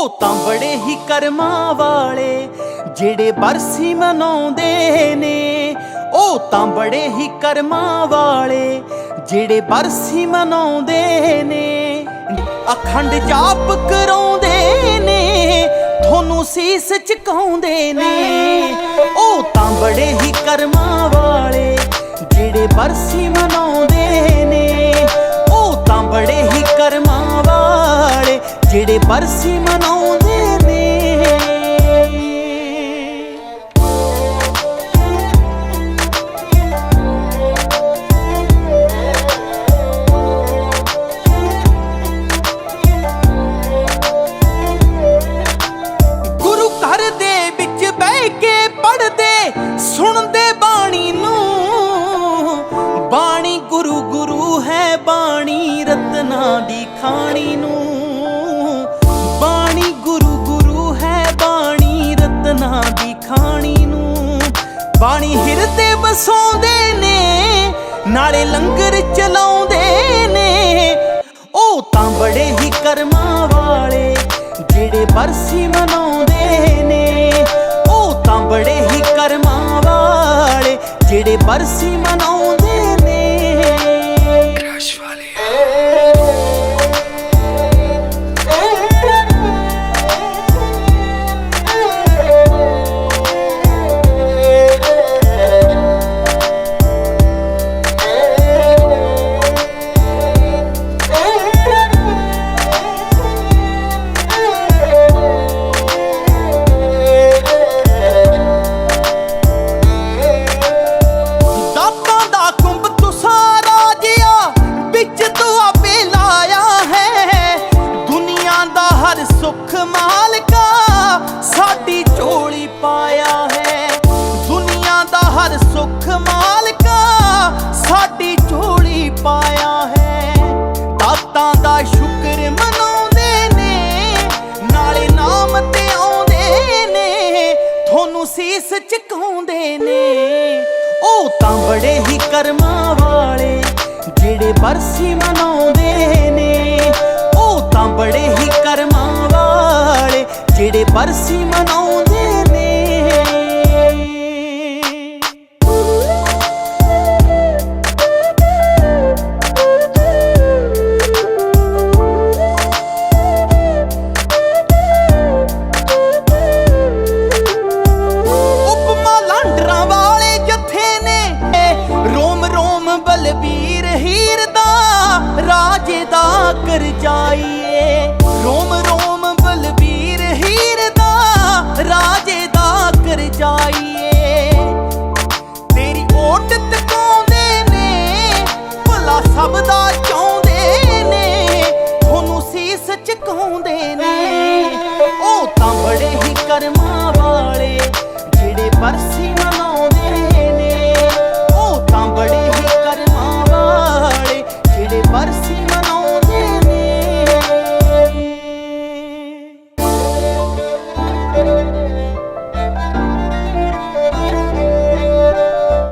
ਉਹ ਤਾਂ ਬੜੇ ਹੀ ਕਰਮਾਂ ਵਾਲੇ, ਜਿਹੜੇ ਬਰਸੀ ਮਨਾਉਂਦੇ ਨੇ। ਉਹ ਤਾਂ ਬੜੇ ਹੀ ਕਰਮਾਂ ਵਾਲੇ, ਜਿਹੜੇ ਬਰਸੀ ਮਨਾਉਂਦੇ ਨੇ। ਅਖੰਡ ਜਾਪ ਕਰਾਉਂਦੇ ਨੇ, ਤੁਹਾਨੂੰ ਸੀਸ ਝੁਕਾਉਂਦੇ ਨੇ। ਉਹ ਤਾਂ ਬੜੇ ਹੀ ਕਰਮਾਂ ਵਾਲੇ, ਜਿਹੜੇ ਬਰਸੀ ਮਨਾਉਂਦੇ ਨੇ। ਉਹ ਤਾਂ ਬੜੇ ਹੀ ਜਿਹੜੇ ਬਰਸੀ ਮਨਾਉਂਦੇ ਨੇ। ਗੁਰੂ ਘਰ ਦੇ ਵਿੱਚ ਬਹਿ ਕੇ ਪੜਦੇ ਸੁਣਦੇ ਬਾਣੀ ਨੂੰ। ਬਾਣੀ ਗੁਰੂ ਗੁਰੂ ਹੈ, ਬਾਣੀ ਰਤਨਾ ਦੀ ਖਾਣੀ ਨੂੰ। ਨਾਲੇ ਲੰਗਰ ਚਲਾਉਂਦੇ ਨੇ। ਉਹ ਤਾਂ ਬੜੇ ਹੀ ਕਰਮਾਂ ਵਾਲੇ, ਜਿਹੜੇ ਬਰਸੀ ਮਨਾਉਂਦੇ ਨੇ। ਉਹ ਤਾਂ ਬੜੇ ਹੀ ਕਰਮਾਂ ਵਾਲੇ, ਜਿਹੜੇ ਬਰਸੀ ਮਨਾਉਂਦੇ ਤੁਹਾਨੂੰ ਸੀਸ ਨੇ। ਉਹ ਤਾਂ ਬੜੇ ਹੀ ਕਰਮਾਂ ਵਾਲੇ, ਜਿਹੜੇ ਬਰਸੀ ਮਨਾਉਂਦੇ ਨੇ। ਉਹ ਤਾਂ ਬੜੇ ਹੀ ਕਰਮਾਂ ਜਾਈਏ। ਰੋਮ ਰੋਮ ਬਲਬੀਰ ਹੀਰ ਦਾ ਰਾਜੇ ਦਾ ਕਰ ਜਾਈਏ। ਤੇਰੀ ਓਟ ਤਕਾਉਂਦੇ ਨੇ, ਭਲਾ ਸਭ ਦਾ ਚਾਹੁੰਦੇ ਨੇ, ਤੁਹਾਨੂੰ ਸੀਸ ਝੁਕਾਉਂਦੇ ਨੇ। ਉਹ ਤਾਂ ਬੜੇ ਹੀ ਕਰਮਾਂ